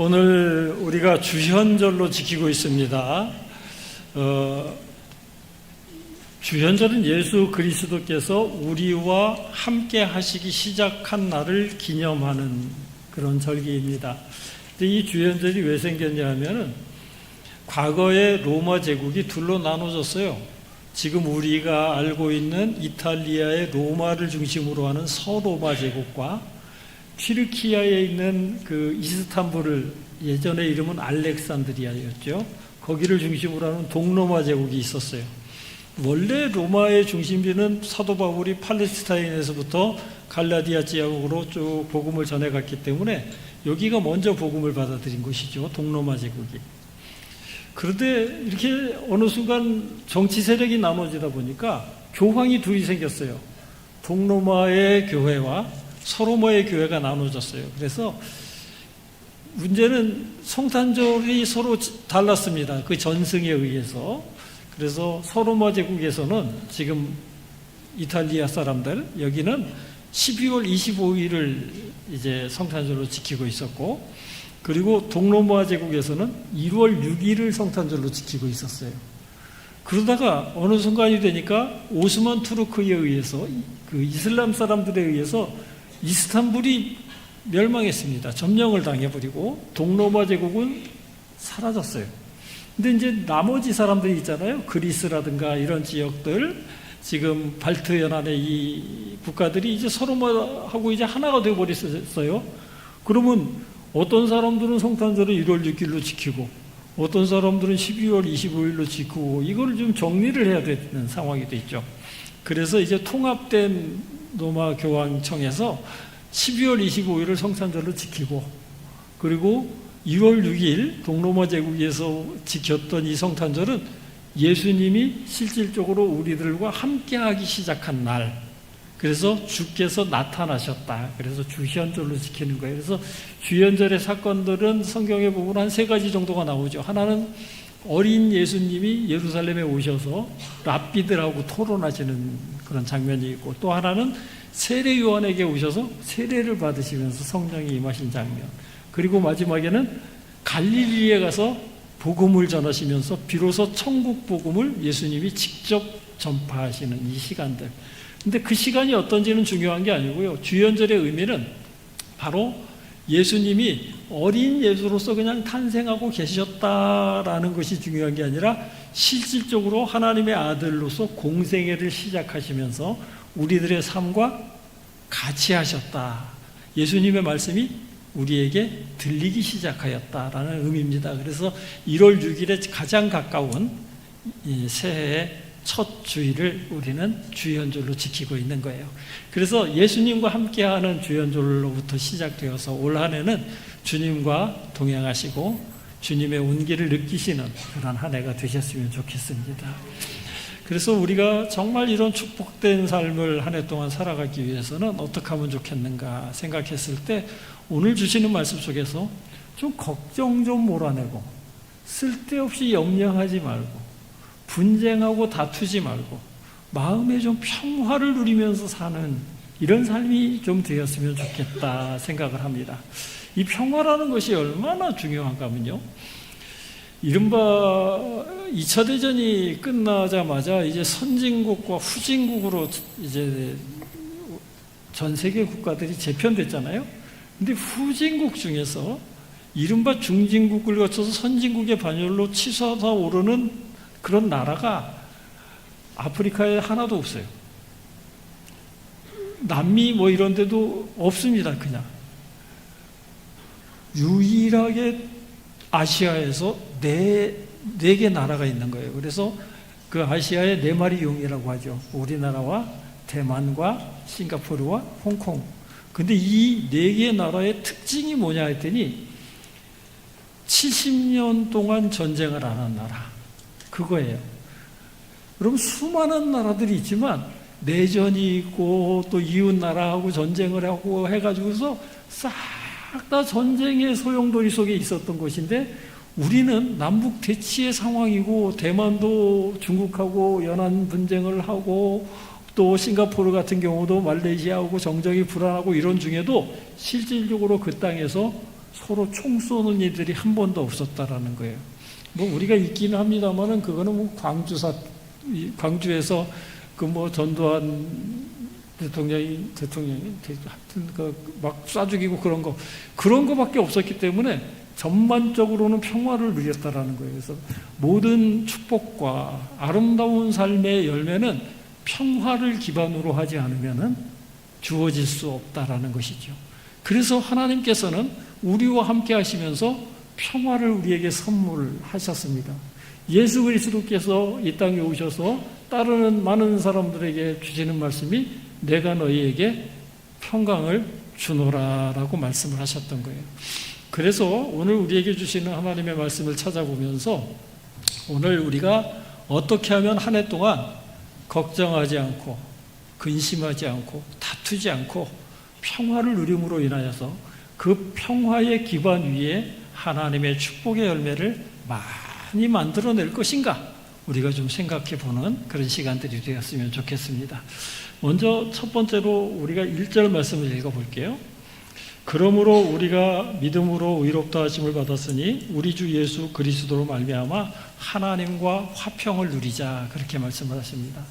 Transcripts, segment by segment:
오늘 우리가 주현절로 지키고 있습니다. 어, 주현절은 예수 그리스도께서 우리와 함께 하시기 시작한 날을 기념하는 그런 절기입니다. 근데 이 주현절이 왜 생겼냐 하면은 과거에 로마 제국이 둘로 나눠졌어요. 지금 우리가 알고 있는 이탈리아의 로마를 중심으로 하는 서로마 제국과 튀르키아에 있는 그 이스탄불을 예전에 이름은 알렉산드리아였죠. 거기를 중심으로 하는 동로마 제국이 있었어요. 원래 로마의 중심지는 사도 바울이 팔레스타인에서부터 갈라디아 지역으로 쭉 복음을 전해갔기 때문에 여기가 먼저 복음을 받아들인 곳이죠. 동로마 제국이. 그런데 이렇게 어느 순간 정치 세력이 나눠지다 보니까 교황이 둘이 생겼어요. 동로마의 교회와 서로마의 교회가 나눠졌어요. 그래서 문제는 성탄절이 서로 달랐습니다. 그 전승에 의해서. 그래서 서로마 제국에서는 지금 이탈리아 사람들 여기는 12월 25일을 이제 성탄절로 지키고 있었고 그리고 동로마 제국에서는 1월 6일을 성탄절로 지키고 있었어요. 그러다가 어느 순간이 되니까 오스만 투르크에 의해서 그 이슬람 사람들에 의해서 이스탄불이 멸망했습니다. 점령을 당해버리고 동로마 제국은 사라졌어요. 근데 이제 나머지 사람들이 있잖아요. 그리스라든가 이런 지역들, 지금 발트 연안의 이 국가들이 이제 서로하고 이제 하나가 되어 버렸어요. 그러면 어떤 사람들은 성탄절을 1월 6일로 지키고, 어떤 사람들은 12월 25일로 지키고, 이걸 좀 정리를 해야 되는 상황이 됐죠. 그래서 이제 통합된 로마 교황청에서 12월 25일을 성탄절로 지키고, 그리고 2월 6일 동로마 제국에서 지켰던 이 성탄절은 예수님이 실질적으로 우리들과 함께하기 시작한 날. 그래서 주께서 나타나셨다. 그래서 주현절로 지키는 거예요. 그래서 주현절의 사건들은 성경에 보면 한 세 가지 정도가 나오죠. 하나는 어린 예수님이 예루살렘에 오셔서 랍비들하고 토론하시는 그런 장면이 있고 또 하나는 세례 요한에게 오셔서 세례를 받으시면서 성령이 임하신 장면. 그리고 마지막에는 갈릴리에 가서 복음을 전하시면서 비로소 천국 복음을 예수님이 직접 전파하시는 이 시간들. 근데 그 시간이 어떤지는 중요한 게 아니고요. 주연절의 의미는 바로 예수님이 어린 예수로서 그냥 탄생하고 계셨다라는 것이 중요한 게 아니라 실질적으로 하나님의 아들로서 공생애를 시작하시면서 우리들의 삶과 같이 하셨다. 예수님의 말씀이 우리에게 들리기 시작하였다라는 의미입니다. 그래서 1월 6일에 가장 가까운 새해의 첫 주일을 우리는 주연절로 지키고 있는 거예요. 그래서 예수님과 함께하는 주연절로부터 시작되어서 올 한 해는 주님과 동행하시고 주님의 온기를 느끼시는 그런 한 해가 되셨으면 좋겠습니다. 그래서 우리가 정말 이런 축복된 삶을 한 해 동안 살아가기 위해서는 어떻게 하면 좋겠는가 생각했을 때 오늘 주시는 말씀 속에서 좀 걱정 좀 몰아내고 쓸데없이 염려하지 말고 분쟁하고 다투지 말고 마음에 좀 평화를 누리면서 사는 이런 삶이 좀 되었으면 좋겠다 생각을 합니다. 이 평화라는 것이 얼마나 중요한가 하면요. 이른바 2차 대전이 끝나자마자 이제 선진국과 후진국으로 이제 전 세계 국가들이 재편됐잖아요. 근데 후진국 중에서 이른바 중진국을 거쳐서 선진국의 반열로 치솟아 오르는 그런 나라가 아프리카에 하나도 없어요. 남미 뭐 이런 데도 없습니다, 그냥. 유일하게 아시아에서 네, 네 개 나라가 있는 거예요. 그래서 그 아시아의 네 마리 용이라고 하죠. 우리나라와 대만과 싱가포르와 홍콩. 근데 이 네개 나라의 특징이 뭐냐 했더니 70년 동안 전쟁을 안 한 나라. 그거예요. 여러분, 수많은 나라들이 있지만 내전이 있고 또 이웃 나라하고 전쟁을 하고 해가지고서 싹 다 전쟁의 소용돌이 속에 있었던 것인데 우리는 남북 대치의 상황이고 대만도 중국하고 연안 분쟁을 하고 또 싱가포르 같은 경우도 말레이시아하고 정정이 불안하고 이런 중에도 실질적으로 그 땅에서 서로 총 쏘는 이들이 한 번도 없었다라는 거예요. 뭐 우리가 있기는 합니다만은 그거는 뭐 광주사 이 광주에서 그 뭐 전두환 대통령이 대통령이 하여튼 그막 쏴 죽이고 그런 거 그런 거밖에 없었기 때문에 전반적으로는 평화를 누렸다라는 거예요. 그래서 모든 축복과 아름다운 삶의 열매는 평화를 기반으로 하지 않으면은 주어질 수 없다라는 것이죠. 그래서 하나님께서는 우리와 함께 하시면서 평화를 우리에게 선물하셨습니다. 예수 그리스도께서 이 땅에 오셔서 따르는 많은 사람들에게 주시는 말씀이 내가 너희에게 평강을 주노라라고 말씀을 하셨던 거예요. 그래서 오늘 우리에게 주시는 하나님의 말씀을 찾아보면서 오늘 우리가 어떻게 하면 한 해 동안 걱정하지 않고 근심하지 않고 다투지 않고 평화를 누림으로 인하여서 그 평화의 기반 위에 하나님의 축복의 열매를 많이 만들어낼 것인가 우리가 좀 생각해 보는 그런 시간들이 되었으면 좋겠습니다. 먼저 첫 번째로 우리가 1절 말씀을 읽어 볼게요. 그러므로 우리가 믿음으로 의롭다 하심을 받았으니 우리 주 예수 그리스도로 말미암아 하나님과 화평을 누리자 그렇게 말씀을 하십니다.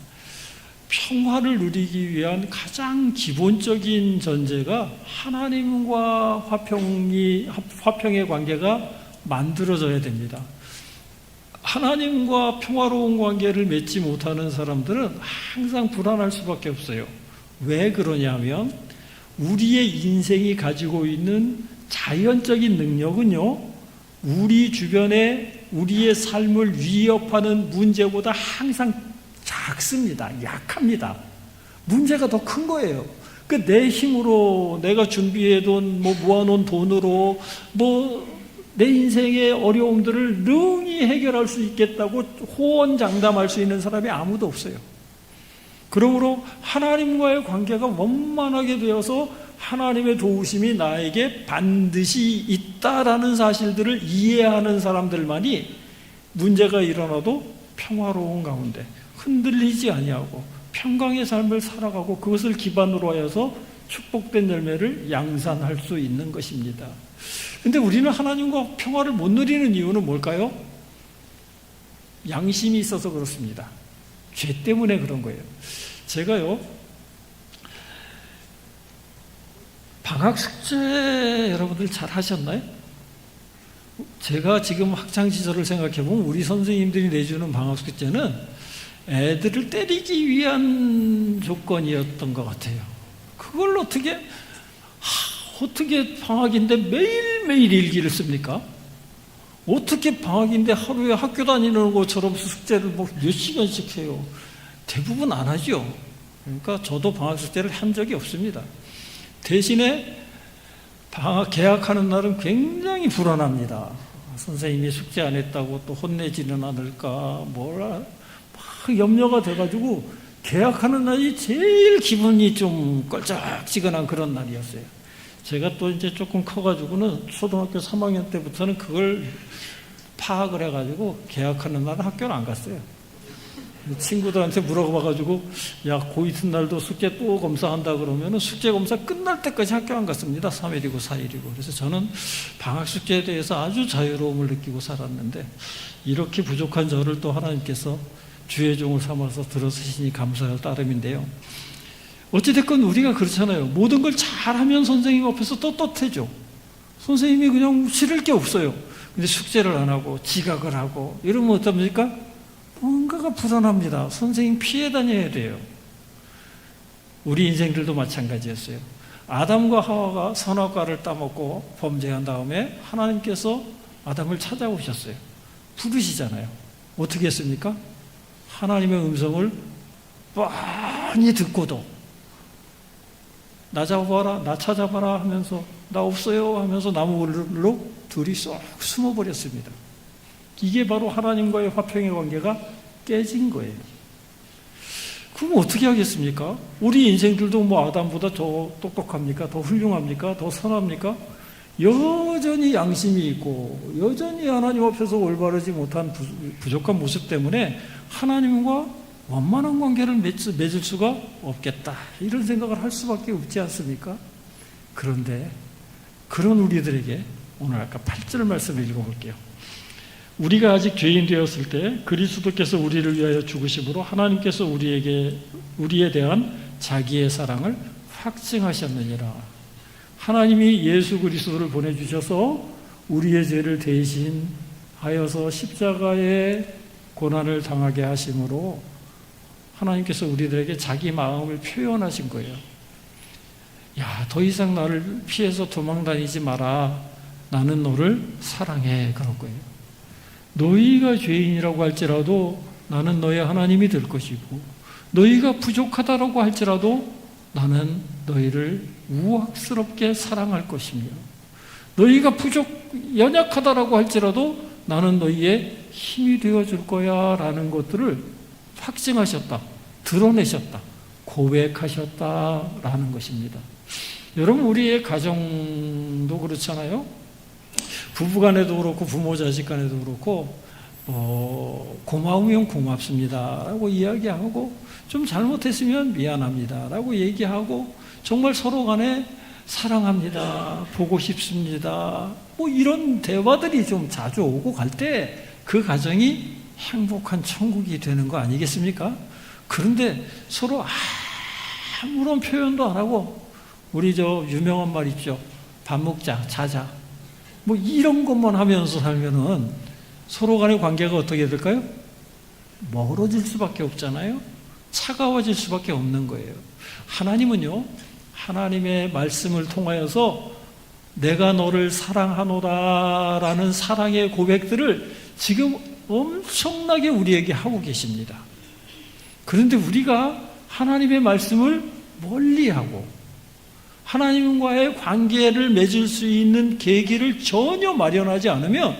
평화를 누리기 위한 가장 기본적인 전제가 하나님과 화평이 화평의 관계가 만들어져야 됩니다. 하나님과 평화로운 관계를 맺지 못하는 사람들은 항상 불안할 수밖에 없어요. 왜 그러냐면 우리의 인생이 가지고 있는 자연적인 능력은요, 우리 주변에 우리의 삶을 위협하는 문제보다 항상 작습니다. 약합니다. 문제가 더 큰 거예요. 그 내 힘으로 내가 준비해둔 뭐 모아놓은 돈으로 뭐 내 인생의 어려움들을 능히 해결할 수 있겠다고 호언장담할 수 있는 사람이 아무도 없어요. 그러므로 하나님과의 관계가 원만하게 되어서 하나님의 도우심이 나에게 반드시 있다라는 사실들을 이해하는 사람들만이 문제가 일어나도 평화로운 가운데 흔들리지 아니하고 평강의 삶을 살아가고 그것을 기반으로 하여서 축복된 열매를 양산할 수 있는 것입니다. 근데 우리는 하나님과 평화를 못 누리는 이유는 뭘까요? 양심이 있어서 그렇습니다. 죄 때문에 그런 거예요. 제가요, 방학 숙제 여러분들 잘 하셨나요? 제가 지금 학창 시절을 생각해 보면 우리 선생님들이 내주는 방학 숙제는 애들을 때리기 위한 조건이었던 것 같아요. 그걸 어떻게 하, 어떻게 방학인데 매일매일 일기를 씁니까? 어떻게 방학인데 하루에 학교 다니는 것처럼 숙제를 뭐 몇 시간씩 해요? 대부분 안 하죠. 그러니까 저도 방학 숙제를 한 적이 없습니다. 대신에 방학 개학하는 날은 굉장히 불안합니다. 선생님이 숙제 안 했다고 또 혼내지는 않을까, 뭐라, 막 염려가 돼가지고 개학하는 날이 제일 기분이 좀 껄쩍지근한 그런 날이었어요. 제가 또 이제 조금 커가지고는 초등학교 3학년 때부터는 그걸 파악을 해가지고 개학하는 날은 학교를 안 갔어요. 친구들한테 물어봐가지고 야 고 이튿날도 숙제 또 검사한다 그러면은 숙제 검사 끝날 때까지 학교 안 갔습니다. 3일이고 4일이고. 그래서 저는 방학 숙제에 대해서 아주 자유로움을 느끼고 살았는데 이렇게 부족한 저를 또 하나님께서 주의 종을 삼아서 들어주시니 감사할 따름인데요. 어찌됐건 우리가 그렇잖아요. 모든 걸 잘하면 선생님 앞에서 떳떳해져. 선생님이 그냥 싫을 게 없어요. 근데 숙제를 안 하고 지각을 하고 이러면 어떻습니까? 뭔가가 불안합니다. 선생님 피해 다녀야 돼요. 우리 인생들도 마찬가지였어요. 아담과 하와가 선악과를 따먹고 범죄한 다음에 하나님께서 아담을 찾아오셨어요. 부르시잖아요. 어떻게 했습니까? 하나님의 음성을 뻔히 듣고도 나 잡아봐라, 나 찾아봐라 하면서 나 없어요 하면서 나무로 둘이 쏙 숨어버렸습니다. 이게 바로 하나님과의 화평의 관계가 깨진 거예요. 그럼 어떻게 하겠습니까? 우리 인생들도 뭐 아담보다 더 똑똑합니까? 더 훌륭합니까? 더 선합니까? 여전히 양심이 있고 여전히 하나님 앞에서 올바르지 못한 부족한 모습 때문에 하나님과 원만한 관계를 맺을 수가 없겠다. 이런 생각을 할 수밖에 없지 않습니까? 그런데 그런 우리들에게 오늘 아까 8절 말씀을 읽어볼게요. 우리가 아직 죄인 되었을 때 그리스도께서 우리를 위하여 죽으심으로 하나님께서 우리에게 우리에 대한 자기의 사랑을 확증하셨느니라. 하나님이 예수 그리스도를 보내 주셔서 우리의 죄를 대신하여서 십자가의 고난을 당하게 하심으로 하나님께서 우리들에게 자기 마음을 표현하신 거예요. 야, 더 이상 나를 피해서 도망 다니지 마라. 나는 너를 사랑해. 그럴 거예요. 너희가 죄인이라고 할지라도 나는 너의 하나님이 될 것이고, 너희가 부족하다라고 할지라도 나는 너희를 우악스럽게 사랑할 것이며, 너희가 부족, 연약하다라고 할지라도 나는 너희의 힘이 되어 줄 거야. 라는 것들을 확증하셨다. 드러내셨다. 고백하셨다. 라는 것입니다. 여러분, 우리의 가정도 그렇잖아요. 부부 간에도 그렇고, 부모 자식 간에도 그렇고, 어, 고마우면 고맙습니다. 라고 이야기하고, 좀 잘못했으면 미안합니다. 라고 얘기하고, 정말 서로 간에 사랑합니다. 보고 싶습니다. 뭐 이런 대화들이 좀 자주 오고 갈 때 그 가정이 행복한 천국이 되는 거 아니겠습니까? 그런데 서로 아무런 표현도 안 하고 우리 저 유명한 말 있죠. 밥 먹자, 자자. 뭐 이런 것만 하면서 살면은 서로 간의 관계가 어떻게 될까요? 멀어질 수밖에 없잖아요. 차가워질 수밖에 없는 거예요. 하나님은요, 하나님의 말씀을 통하여서 내가 너를 사랑하노라 라는 사랑의 고백들을 지금 엄청나게 우리에게 하고 계십니다. 그런데 우리가 하나님의 말씀을 멀리하고 하나님과의 관계를 맺을 수 있는 계기를 전혀 마련하지 않으면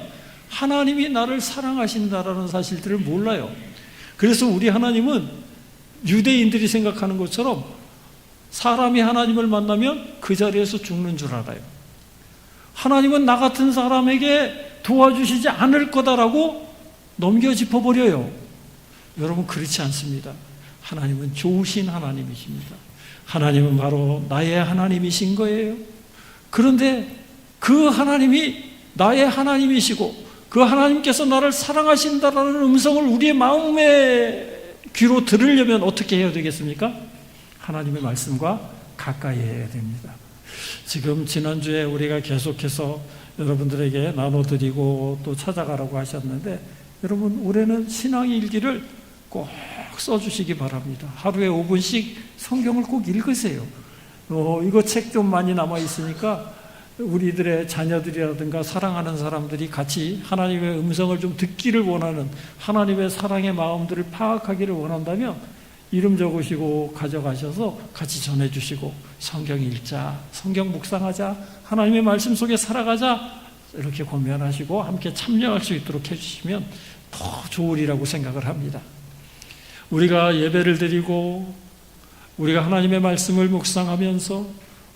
하나님이 나를 사랑하신다라는 사실들을 몰라요. 그래서 우리 하나님은 유대인들이 생각하는 것처럼 사람이 하나님을 만나면 그 자리에서 죽는 줄 알아요. 하나님은 나 같은 사람에게 도와주시지 않을 거다라고 넘겨 짚어버려요. 여러분, 그렇지 않습니다. 하나님은 좋으신 하나님이십니다. 하나님은 바로 나의 하나님이신 거예요. 그런데 그 하나님이 나의 하나님이시고 그 하나님께서 나를 사랑하신다라는 음성을 우리의 마음의 귀로 들으려면 어떻게 해야 되겠습니까? 하나님의 말씀과 가까이 해야 됩니다. 지금 지난주에 우리가 계속해서 여러분들에게 나눠드리고 또 찾아가라고 하셨는데 여러분 올해는 신앙의 일기를 꼭 써주시기 바랍니다. 하루에 5분씩 성경을 꼭 읽으세요. 어, 이거 책 좀 많이 남아 있으니까 우리들의 자녀들이라든가 사랑하는 사람들이 같이 하나님의 음성을 좀 듣기를 원하는 하나님의 사랑의 마음들을 파악하기를 원한다면 이름 적으시고 가져가셔서 같이 전해주시고 성경 읽자, 성경 묵상하자, 하나님의 말씀 속에 살아가자 이렇게 권면하시고 함께 참여할 수 있도록 해주시면 더 좋으리라고 생각을 합니다. 우리가 예배를 드리고 우리가 하나님의 말씀을 묵상하면서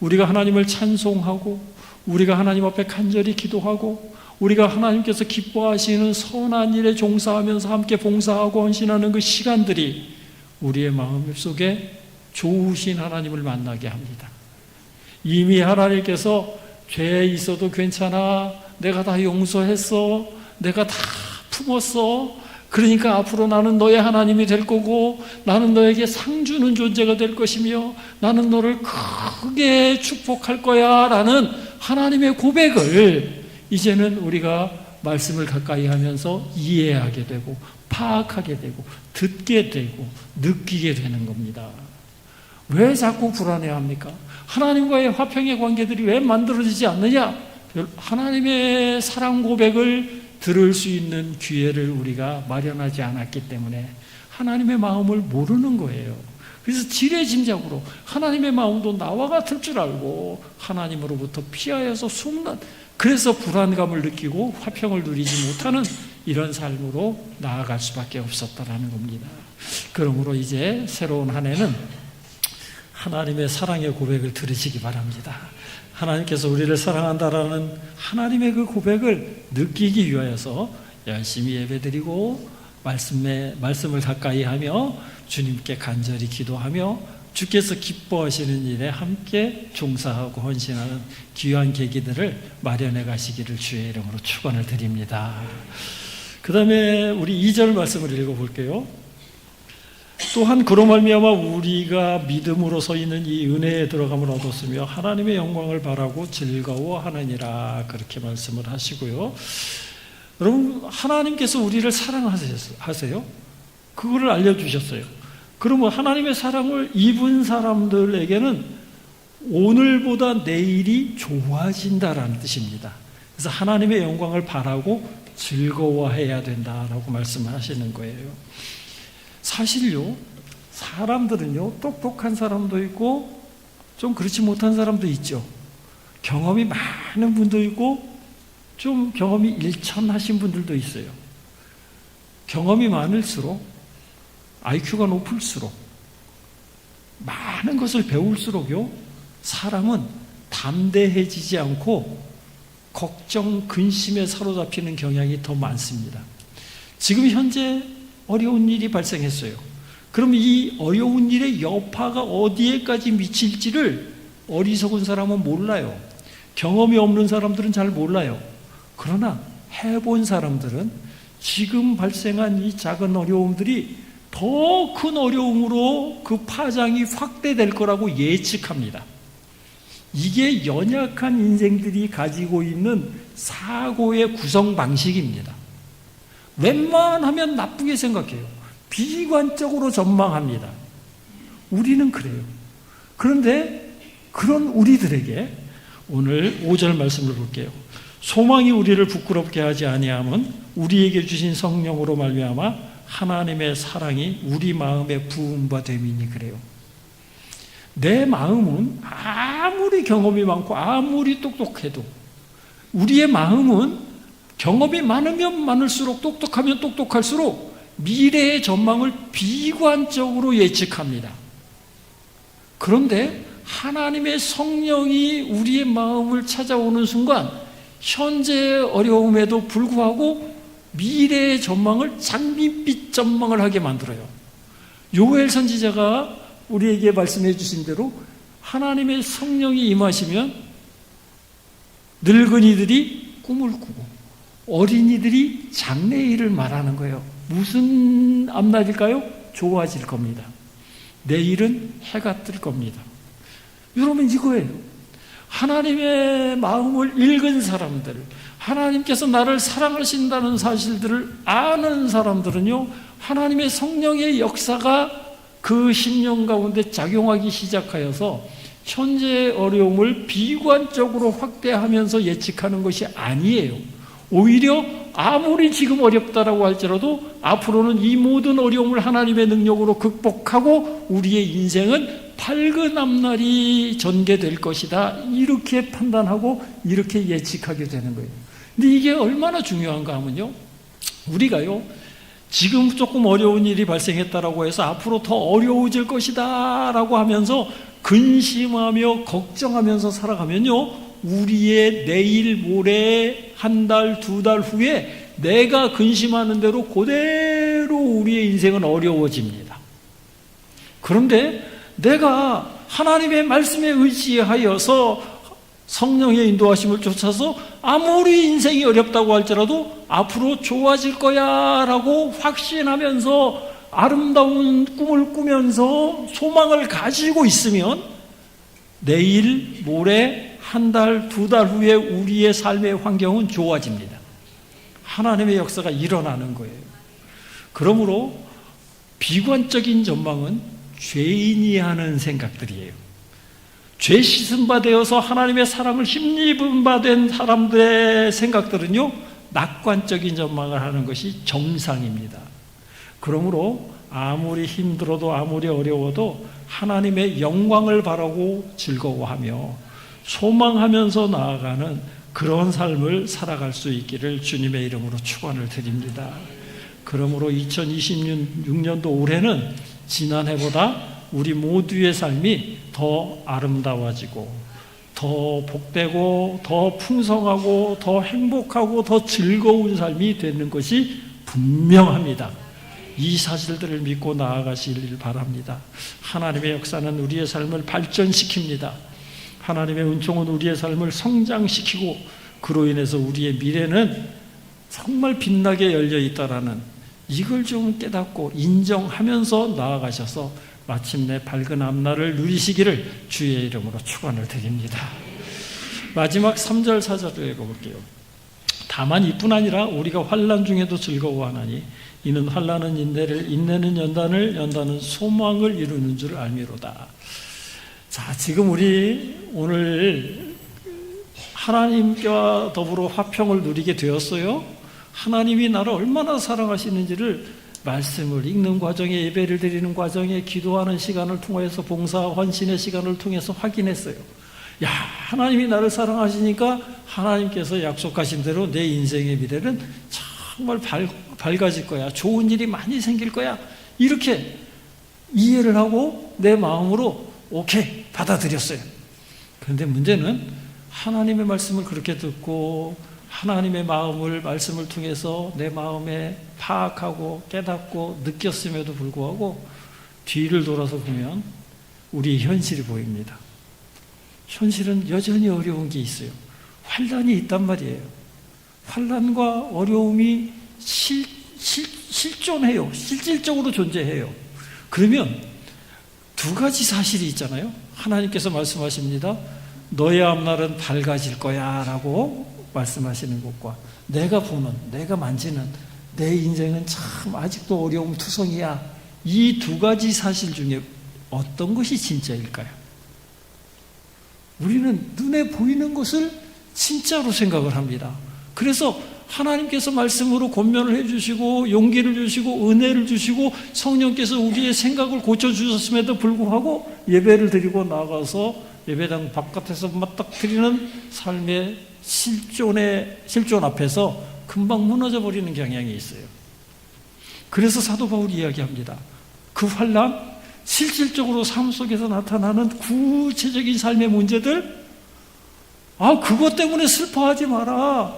우리가 하나님을 찬송하고 우리가 하나님 앞에 간절히 기도하고 우리가 하나님께서 기뻐하시는 선한 일에 종사하면서 함께 봉사하고 헌신하는 그 시간들이 우리의 마음 속에 좋으신 하나님을 만나게 합니다. 이미 하나님께서 죄 있어도 괜찮아. 내가 다 용서했어. 내가 다 품었어. 그러니까 앞으로 나는 너의 하나님이 될 거고 나는 너에게 상 주는 존재가 될 것이며 나는 너를 크게 축복할 거야 라는 하나님의 고백을 이제는 우리가 말씀을 가까이 하면서 이해하게 되고 파악하게 되고 듣게 되고 느끼게 되는 겁니다. 왜 자꾸 불안해합니까? 하나님과의 화평의 관계들이 왜 만들어지지 않느냐? 하나님의 사랑 고백을 들을 수 있는 기회를 우리가 마련하지 않았기 때문에 하나님의 마음을 모르는 거예요. 그래서 지레 짐작으로 하나님의 마음도 나와 같을 줄 알고 하나님으로부터 피하여서 숨는 그래서 불안감을 느끼고 화평을 누리지 못하는 이런 삶으로 나아갈 수밖에 없었다라는 겁니다. 그러므로 이제 새로운 한 해는 하나님의 사랑의 고백을 들으시기 바랍니다. 하나님께서 우리를 사랑한다라는 하나님의 그 고백을 느끼기 위하여서 열심히 예배드리고 말씀에 말씀을 가까이 하며 주님께 간절히 기도하며 주께서 기뻐하시는 일에 함께 종사하고 헌신하는 귀한 계기들을 마련해 가시기를 주의 이름으로 축원을 드립니다. 그 다음에 우리 2절 말씀을 읽어볼게요. 또한 그로 말미암아 우리가 믿음으로 서 있는 이 은혜에 들어감을 얻었으며 하나님의 영광을 바라고 즐거워하느니라 그렇게 말씀을 하시고요. 여러분 하나님께서 우리를 사랑하세요. 그거를 알려주셨어요. 그러면 하나님의 사랑을 입은 사람들에게는 오늘보다 내일이 좋아진다라는 뜻입니다. 그래서 하나님의 영광을 바라고 즐거워해야 된다라고 말씀하시는 거예요. 사실요, 사람들은요, 똑똑한 사람도 있고, 좀 그렇지 못한 사람도 있죠. 경험이 많은 분도 있고, 좀 경험이 일천하신 분들도 있어요. 경험이 많을수록, IQ가 높을수록, 많은 것을 배울수록요, 사람은 담대해지지 않고, 걱정, 근심에 사로잡히는 경향이 더 많습니다. 지금 현재 어려운 일이 발생했어요. 그럼 이 어려운 일의 여파가 어디에까지 미칠지를 어리석은 사람은 몰라요. 경험이 없는 사람들은 잘 몰라요. 그러나 해본 사람들은 지금 발생한 이 작은 어려움들이 더 큰 어려움으로 그 파장이 확대될 거라고 예측합니다. 이게 연약한 인생들이 가지고 있는 사고의 구성 방식입니다. 웬만하면 나쁘게 생각해요. 비관적으로 전망합니다. 우리는 그래요. 그런데 그런 우리들에게 오늘 5절 말씀을 볼게요. 소망이 우리를 부끄럽게 하지 아니함은 우리에게 주신 성령으로 말미암아 하나님의 사랑이 우리 마음에 부음바 됨이니 그래요. 내 마음은 아무리 경험이 많고 아무리 똑똑해도 우리의 마음은 경험이 많으면 많을수록 똑똑하면 똑똑할수록 미래의 전망을 비관적으로 예측합니다. 그런데 하나님의 성령이 우리의 마음을 찾아오는 순간 현재의 어려움에도 불구하고 미래의 전망을 장밋빛 전망을 하게 만들어요. 요엘 선지자가 우리에게 말씀해 주신 대로 하나님의 성령이 임하시면 늙은이들이 꿈을 꾸고 어린이들이 장래일을 말하는 거예요. 무슨 앞날일까요? 좋아질 겁니다. 내일은 해가 뜰 겁니다. 여러분 이거예요. 하나님의 마음을 읽은 사람들, 하나님께서 나를 사랑하신다는 사실들을 아는 사람들은요, 하나님의 성령의 역사가 그 심령 가운데 작용하기 시작하여서 현재의 어려움을 비관적으로 확대하면서 예측하는 것이 아니에요. 오히려 아무리 지금 어렵다라고 할지라도 앞으로는 이 모든 어려움을 하나님의 능력으로 극복하고 우리의 인생은 밝은 앞날이 전개될 것이다. 이렇게 판단하고 이렇게 예측하게 되는 거예요. 근데 이게 얼마나 중요한가 하면요. 우리가요. 지금 조금 어려운 일이 발생했다라고 해서 앞으로 더 어려워질 것이다라고 하면서 근심하며 걱정하면서 살아가면요. 우리의 내일 모레 한 달, 두 달 후에 내가 근심하는 대로 그대로 우리의 인생은 어려워집니다. 그런데 내가 하나님의 말씀에 의지하여서 성령의 인도하심을 쫓아서 아무리 인생이 어렵다고 할지라도 앞으로 좋아질 거야 라고 확신하면서 아름다운 꿈을 꾸면서 소망을 가지고 있으면 내일, 모레, 한 달, 두 달 후에 우리의 삶의 환경은 좋아집니다. 하나님의 역사가 일어나는 거예요. 그러므로 비관적인 전망은 죄인이 하는 생각들이에요. 죄 씻은 바 되어서 하나님의 사랑을 힘입은 바 된 사람들의 생각들은요, 낙관적인 전망을 하는 것이 정상입니다. 그러므로 아무리 힘들어도 아무리 어려워도 하나님의 영광을 바라고 즐거워하며 소망하면서 나아가는 그런 삶을 살아갈 수 있기를 주님의 이름으로 축원을 드립니다. 그러므로 2026년도 올해는 지난해보다 우리 모두의 삶이 더 아름다워지고 더 복되고 더 풍성하고 더 행복하고 더 즐거운 삶이 되는 것이 분명합니다. 이 사실들을 믿고 나아가시길 바랍니다. 하나님의 역사는 우리의 삶을 발전시킵니다. 하나님의 은총은 우리의 삶을 성장시키고 그로 인해서 우리의 미래는 정말 빛나게 열려 있다라는 이걸 좀 깨닫고 인정하면서 나아가셔서 마침내 밝은 앞날을 누리시기를 주의 이름으로 축원을 드립니다. 마지막 3절 4절을 읽어볼게요. 다만 이뿐 아니라 우리가 환란 중에도 즐거워하나니 이는 환란은 인내를 인내는 연단을 연단은 소망을 이루는 줄 알미로다. 자, 지금 우리 오늘 하나님과 더불어 화평을 누리게 되었어요. 하나님이 나를 얼마나 사랑하시는지를 말씀을 읽는 과정에 예배를 드리는 과정에 기도하는 시간을 통해서 봉사 헌신의 시간을 통해서 확인했어요. 야, 하나님이 나를 사랑하시니까 하나님께서 약속하신 대로 내 인생의 미래는 정말 밝, 밝아질 거야. 좋은 일이 많이 생길 거야. 이렇게 이해를 하고 내 마음으로 오케이 받아들였어요. 그런데 문제는 하나님의 말씀을 그렇게 듣고 하나님의 마음을 말씀을 통해서 내 마음에 파악하고 깨닫고 느꼈음에도 불구하고 뒤를 돌아서 보면 우리 현실이 보입니다. 현실은 여전히 어려운 게 있어요. 환란이 있단 말이에요. 환란과 어려움이 실, 실, 실존해요. 실질적으로 존재해요. 그러면 두 가지 사실이 있잖아요. 하나님께서 말씀하십니다. 너의 앞날은 밝아질 거야 라고 말씀하시는 것과 내가 보는, 내가 만지는 내 인생은 참 아직도 어려움 투성이야. 이 두 가지 사실 중에 어떤 것이 진짜일까요? 우리는 눈에 보이는 것을 진짜로 생각을 합니다. 그래서 하나님께서 말씀으로 권면을 해주시고 용기를 주시고 은혜를 주시고 성령께서 우리의 생각을 고쳐주셨음에도 불구하고 예배를 드리고 나가서 예배당 바깥에서 맞닥뜨리는 삶의 실존의 실존 앞에서 금방 무너져 버리는 경향이 있어요. 그래서 사도 바울이 이야기합니다. 그 환란 실질적으로 삶 속에서 나타나는 구체적인 삶의 문제들 아 그것 때문에 슬퍼하지 마라.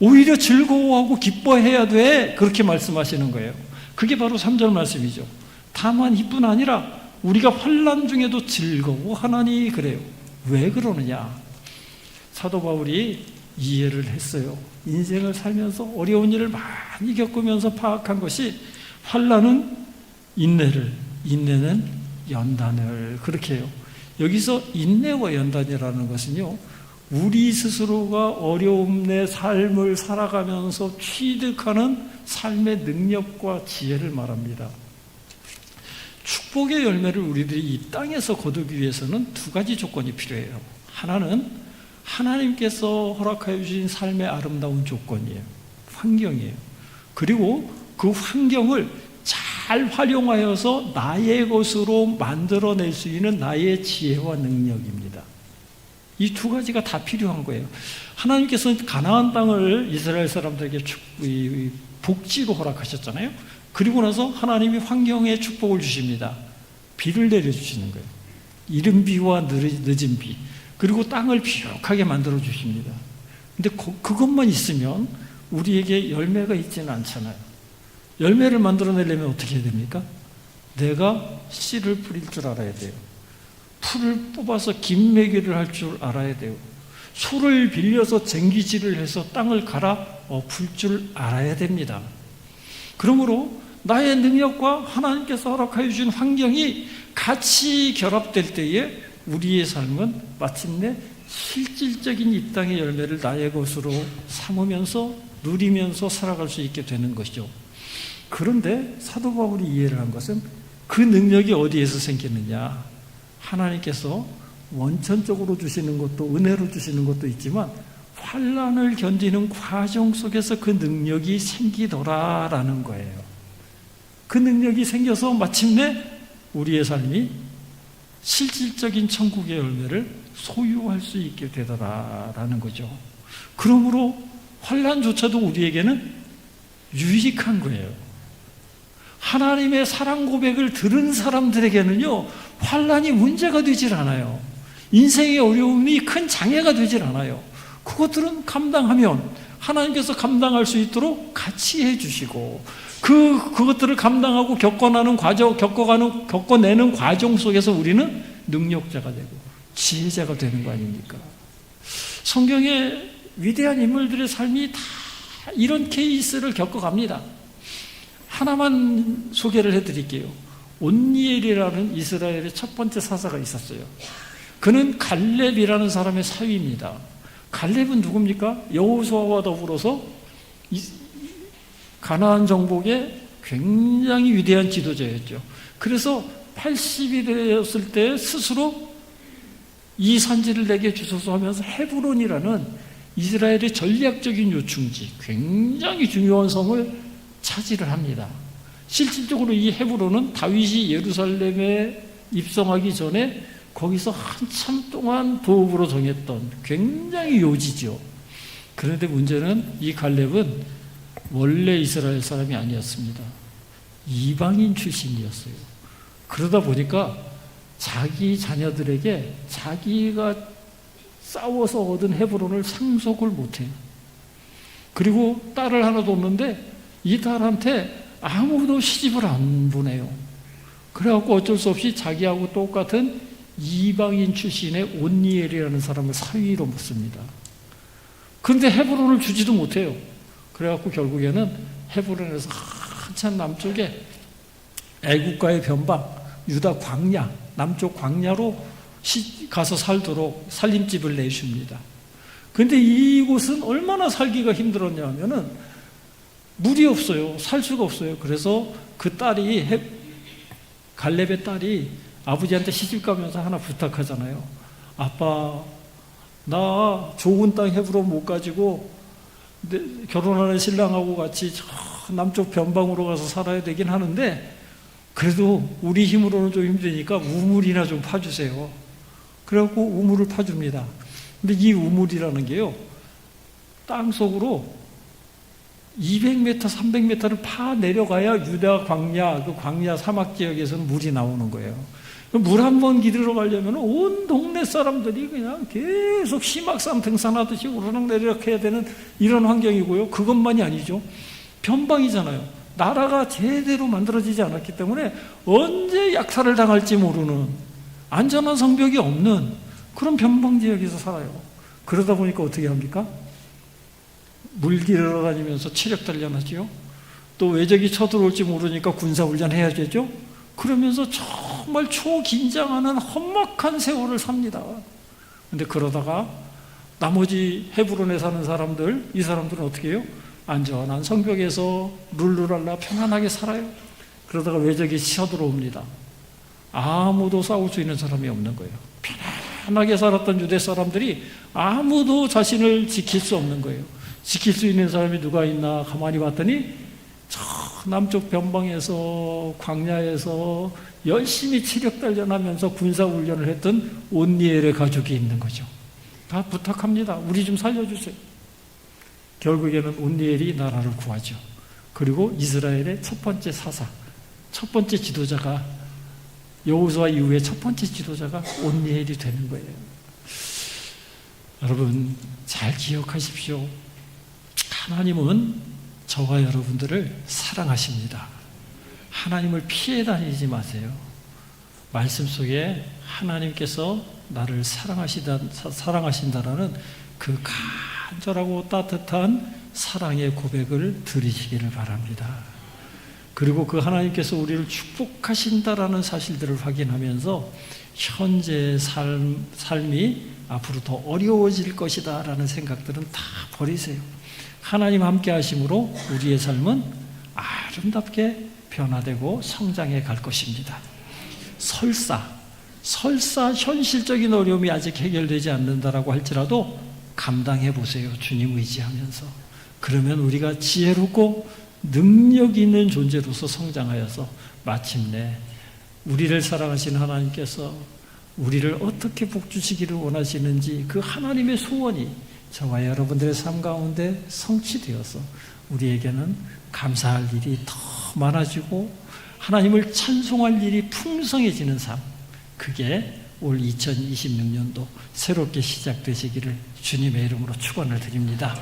오히려 즐거워하고 기뻐해야 돼. 그렇게 말씀하시는 거예요. 그게 바로 3절 말씀이죠. 다만 이뿐 아니라 우리가 환란 중에도 즐거워하나니 그래요. 왜 그러느냐? 사도 바울이 이해를 했어요. 인생을 살면서 어려운 일을 많이 겪으면서 파악한 것이 환란은 인내를, 인내는 연단을 그렇게 해요. 여기서 인내와 연단이라는 것은요. 우리 스스로가 어려움 내 삶을 살아가면서 취득하는 삶의 능력과 지혜를 말합니다. 축복의 열매를 우리들이 이 땅에서 거두기 위해서는 두 가지 조건이 필요해요. 하나는 하나님께서 허락하여 주신 삶의 아름다운 조건이에요. 환경이에요. 그리고 그 환경을 잘 활용하여서 나의 것으로 만들어낼 수 있는 나의 지혜와 능력입니다. 이 두 가지가 다 필요한 거예요. 하나님께서는 가나안 땅을 이스라엘 사람들에게 축, 복지로 허락하셨잖아요. 그리고 나서 하나님이 환경에 축복을 주십니다. 비를 내려주시는 거예요. 이른 비와 늦은 비. 그리고 땅을 비옥하게 만들어 주십니다. 근데 그것만 있으면 우리에게 열매가 있지는 않잖아요. 열매를 만들어내려면 어떻게 해야 됩니까? 내가 씨를 뿌릴 줄 알아야 돼요. 풀을 뽑아서 김매기를 할 줄 알아야 돼요. 소를 빌려서 쟁기질을 해서 땅을 갈아 엎을 줄 알아야 됩니다. 그러므로 나의 능력과 하나님께서 허락하여 주신 환경이 같이 결합될 때에 우리의 삶은 마침내 실질적인 이 땅의 열매를 나의 것으로 삼으면서 누리면서 살아갈 수 있게 되는 것이죠. 그런데 사도 바울이 이해를 한 것은 그 능력이 어디에서 생기느냐? 하나님께서 원천적으로 주시는 것도 은혜로 주시는 것도 있지만 환란을 견디는 과정 속에서 그 능력이 생기더라라는 거예요. 그 능력이 생겨서 마침내 우리의 삶이 실질적인 천국의 열매를 소유할 수 있게 되더라라는 거죠. 그러므로 환란조차도 우리에게는 유익한 거예요. 하나님의 사랑 고백을 들은 사람들에게는요, 환란이 문제가 되질 않아요. 인생의 어려움이 큰 장애가 되질 않아요. 그것들은 감당하면 하나님께서 감당할 수 있도록 같이 해주시고 그 그것들을 감당하고 겪어나는 과정, 겪어가는 겪어내는 과정 속에서 우리는 능력자가 되고 지혜자가 되는 거 아닙니까? 성경의 위대한 인물들의 삶이 다 이런 케이스를 겪어갑니다. 하나만 소개를 해드릴게요. 온니엘이라는 이스라엘의 첫 번째 사사가 있었어요. 그는 갈렙이라는 사람의 사위입니다. 갈렙은 누굽니까? 여호수아와 더불어서 가나안 정복의 굉장히 위대한 지도자였죠. 그래서 80이 되었을 때 스스로 이 산지를 내게 주소서 하면서 헤브론이라는 이스라엘의 전략적인 요충지, 굉장히 중요한 성을 차지를 합니다. 실질적으로 이 헤브론은 다윗이 예루살렘에 입성하기 전에 거기서 한참 동안 도읍으로 정했던 굉장히 요지죠. 그런데 문제는 이 갈렙은 원래 이스라엘 사람이 아니었습니다. 이방인 출신이었어요. 그러다 보니까 자기 자녀들에게 자기가 싸워서 얻은 헤브론을 상속을 못해요. 그리고 딸을 하나도 없는데 이 딸한테 아무도 시집을 안 보내요. 그래갖고 어쩔 수 없이 자기하고 똑같은 이방인 출신의 온니엘이라는 사람을 사위로 묻습니다. 그런데 헤브론을 주지도 못해요. 그래갖고 결국에는 헤브론에서 한참 남쪽에 애국가의 변방, 유다 광야, 남쪽 광야로 가서 살도록 살림집을 내줍니다. 근데 이곳은 얼마나 살기가 힘들었냐 하면은 물이 없어요. 살 수가 없어요. 그래서 그 딸이, 갈렙의 딸이 아버지한테 시집 가면서 하나 부탁하잖아요. 아빠, 나 좋은 땅 헤브론 못 가지고 결혼하는 신랑하고 같이 남쪽 변방으로 가서 살아야 되긴 하는데 그래도 우리 힘으로는 좀 힘드니까 우물이나 좀 파주세요. 그래갖고 우물을 파줍니다. 근데 이 우물이라는 게요, 땅 속으로 200m, 300m를 파 내려가야 유다 광야, 그 광야 사막 지역에서는 물이 나오는 거예요. 물 한 번 기르러 가려면 온 동네 사람들이 그냥 계속 심악산 등산하듯이 오르락내리락 해야 되는 이런 환경이고요. 그것만이 아니죠. 변방이잖아요. 나라가 제대로 만들어지지 않았기 때문에 언제 약탈을 당할지 모르는 안전한 성벽이 없는 그런 변방 지역에서 살아요. 그러다 보니까 어떻게 합니까? 물기르러 다니면서 체력 단련하지요. 또 외적이 쳐들어올지 모르니까 군사훈련 해야 되죠. 그러면서 정말 초긴장하는 험막한 세월을 삽니다. 근데 그러다가 나머지 헤브론에 사는 사람들, 이 사람들은 어떻게 해요? 안전한 성벽에서 룰루랄라 편안하게 살아요. 그러다가 외적이 치어들어옵니다. 아무도 싸울 수 있는 사람이 없는 거예요. 편안하게 살았던 유대 사람들이 아무도 자신을 지킬 수 없는 거예요. 지킬 수 있는 사람이 누가 있나 가만히 봤더니 저 남쪽 변방에서 광야에서 열심히 체력 단련하면서 군사 훈련을 했던 온니엘의 가족이 있는 거죠. 다 부탁합니다. 우리 좀 살려주세요. 결국에는 온니엘이 나라를 구하죠. 그리고 이스라엘의 첫 번째 사사, 첫 번째 지도자가 여호수아 이후에 첫 번째 지도자가 온니엘이 되는 거예요. 여러분 잘 기억하십시오. 하나님은 저와 여러분들을 사랑하십니다. 하나님을 피해 다니지 마세요. 말씀 속에 하나님께서 나를 사랑하시다, 사랑하신다라는 그 간절하고 따뜻한 사랑의 고백을 들으시기를 바랍니다. 그리고 그 하나님께서 우리를 축복하신다라는 사실들을 확인하면서 현재의 삶, 삶이 앞으로 더 어려워질 것이다라는 생각들은 다 버리세요. 하나님 함께 하심으로 우리의 삶은 아름답게 변화되고 성장해 갈 것입니다. 설사, 설사 현실적인 어려움이 아직 해결되지 않는다라고 할지라도 감당해 보세요. 주님 의지하면서. 그러면 우리가 지혜롭고 능력 있는 존재로서 성장하여서 마침내 우리를 사랑하신 하나님께서 우리를 어떻게 복주시기를 원하시는지 그 하나님의 소원이 저와 여러분들의 삶 가운데 성취되어서 우리에게는 감사할 일이 더 많아지고 하나님을 찬송할 일이 풍성해지는 삶 그게 올 2026년도 새롭게 시작되시기를 주님의 이름으로 축원을 드립니다.